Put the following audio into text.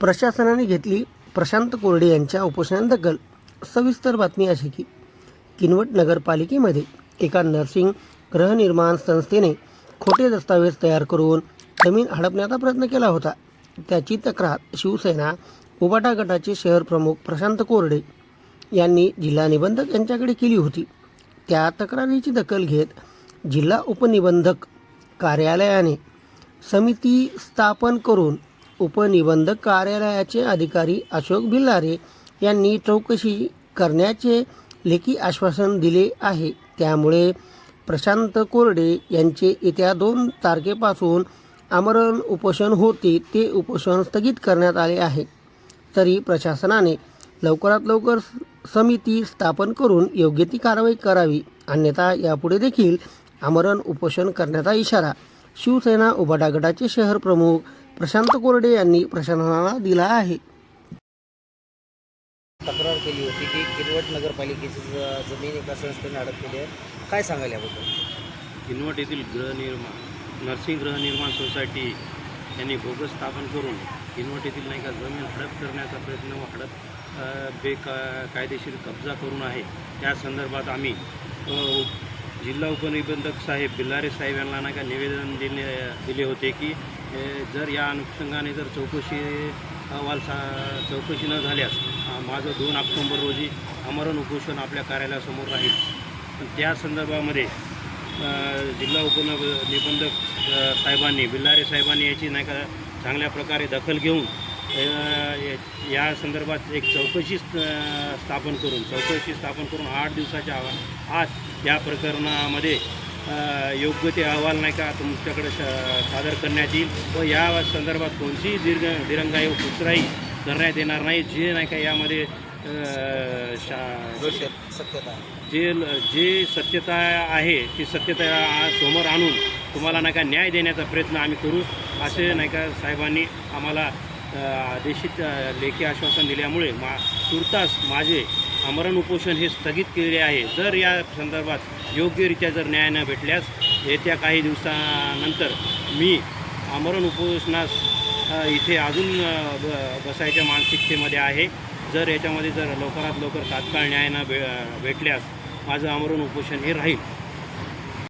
प्रशासनाने घेतली. प्रशांत कोरडे यांच्या उपोषणादखल सविस्तर बातमी अशी की किनवट नगरपालिकेमध्ये एका नर्सिंग गृहनिर्माण संस्थेने खोटे दस्तावेज तयार करून जमीन हडपण्याचा प्रयत्न केला होता. त्याची तक्रार शिवसेना उबाटा गटाचे शहर प्रमुख प्रशांत कोरडे यांनी जिल्हा निबंधक यांच्याकडे केली होती. त्या तक्रारीची दखल घेत जिल्हा उपनिबंधक कार्यालयाने समिती स्थापन करून उपनिबंधक कार्यालयाचे अधिकारी अशोक भिल्लारे यांनी चौकशी करण्याचे लेखी आश्वासन दिले आहे. त्यामुळे प्रशांत कोरडे यांचे येत्या दोन तारखेपासून आमरण उपोषण होते ते उपोषण स्थगित करण्यात आले आहे. तरी प्रशासनाने लवकरात लवकर समिती स्थापन करून योग्य ती कारवाई करावी. अन्यथा यापुढे देखील आमरण उपोषण करण्याचा इशारा शिवसेना उबाटा गटाचे शहर प्रमुख प्रशांत कोरडे यांनी प्रशासनाला दिला आहे. तक्रार केली होती की किनवट नगरपालिकेची जमीन एका संस्थेने अडकलेली आहे. काय सांगाल याबद्दल? किनवट येथील गृहनिर्माण नर्सिंग गृहनिर्माण सोसायटी यांनी बोगस स्थापन करून किनवट येथील नाही का जमीन हडप करण्याचा प्रयत्न व हडप बेका कायदेशीर कब्जा करून आहे. त्या संदर्भात आम्ही जिल्हा उपनिबंधक साहेब बिल्लारे साहेब यांना नाही का निवेदन दिले दिले होते की हे जर या अनुषंगाने जर चौकशी अहवाल सा चौकशी न झाल्यास माझं दोन ऑक्टोंबर रोजी आमरण उपोषण आपल्या कार्यालयासमोर राहील. पण त्या संदर्भामध्ये जिल्हा उपनब निबंधक साहेबांनी बिल्लारे साहेबांनी याची नाही का चांगल्या प्रकारे दखल घेऊन या- या संदर्भात एक चौकशी स्थापन करून चौकशी स्थापन करून आठ दिवसाच्या आवा- या प्रकरणामध्ये योग्य ते अहवाल नाही का तुमच्याकडे सादर करण्यात येईल व या संदर्भात कोणतीही दीर्घ दिरंगाई व कुचराई करण्यात येणार नाही. जे नाही का यामध्ये सत्यता जे जे सत्यता आहे ती सत्यता समोर आणून तुम्हाला नाही का न्याय देण्याचा प्रयत्न आम्ही करू. असे नाही का साहेबांनी आम्हाला आदेशित लेखी आश्वासन दिल्यामुळे मा तुर्तास माझे आमरण उपोषण हे स्थगित केलेले आहे. जर या संदर्भात योग्यरित्या जर न्याय न भेटल्यास येत्या काही दिवसानंतर मी आमरण उपोषणास इथे अजून ब बसायच्या मानसिकतेमध्ये आहे. जर याच्यामध्ये जर लवकरात लवकर तात्काळ न्याय न भे भेटल्यास माझं आमरण उपोषण हे राहील.